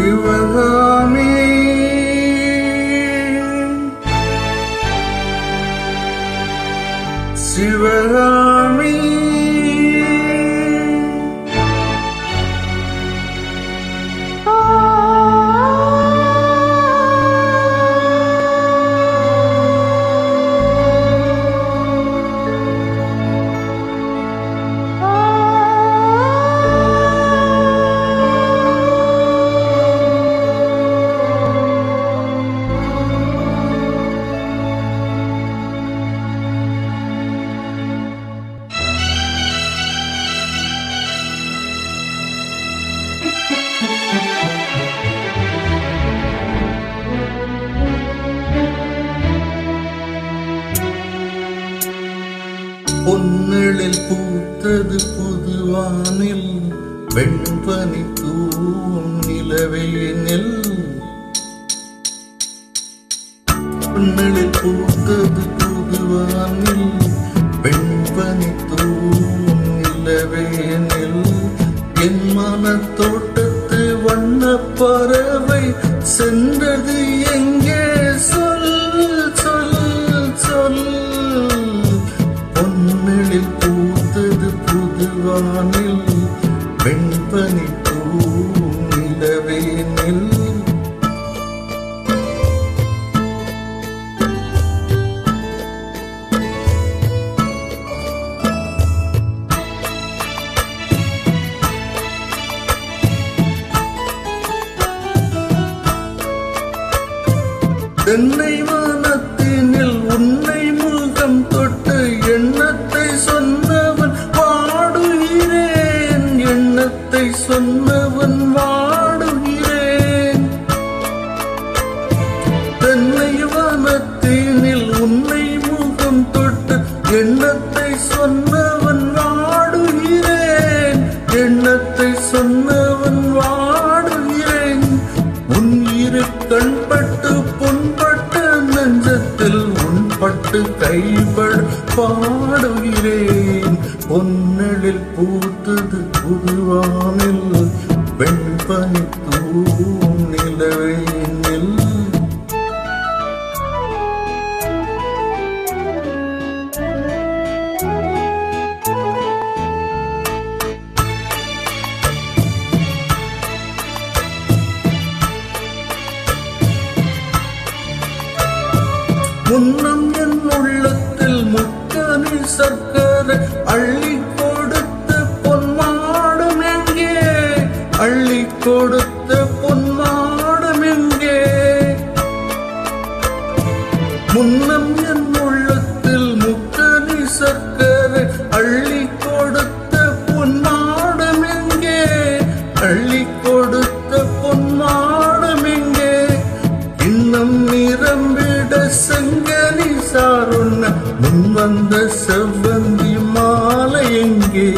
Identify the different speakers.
Speaker 1: we were the பொன்னெழில் பூத்தது புதுவானில் வெண்பனி தூவும் நிலவேனில் பொன்னெழில் பூத்தது புதுவானில் வெண்பனி தூவும் நிலவேனில் என் மனத்தோட்டத்து வண்ண பறவை சென்றது எங்கே? வானில் வெண்பனி பூவும் நிலவேனில் தென்னை சத்தியத்தை சொன்னவன் வாடுகிறேன் தென்னை வானத்தினில் உன்னை முகம் தொட்டு எண்ணத்தை சொன்னவன் வாடுகிறேன் எண்ணத்தை சொன்னவன் வாடுகிறேன் உன் இரு கண்பட்டு புண்பட்ட நெஞ்சத்தில் உன்பட்டு கைபட பாடுகிறேன் பொன்னலில் பூத்தது புதுவானில் வெண்பனி தூவும் நிலவேனில் முன்னம் முன்னம் என் உள்ளத்தில் முக்கணி சக்கரை அள்ளி கொடுத்த பொன்னாடம் எங்கே? அள்ளி கொடுத்த பொன்னாடம் எங்கே? இன்னும் நிரம்பிட செங்கனி சாருண்ண முன் செவ்வந்தி மாலை எங்கே?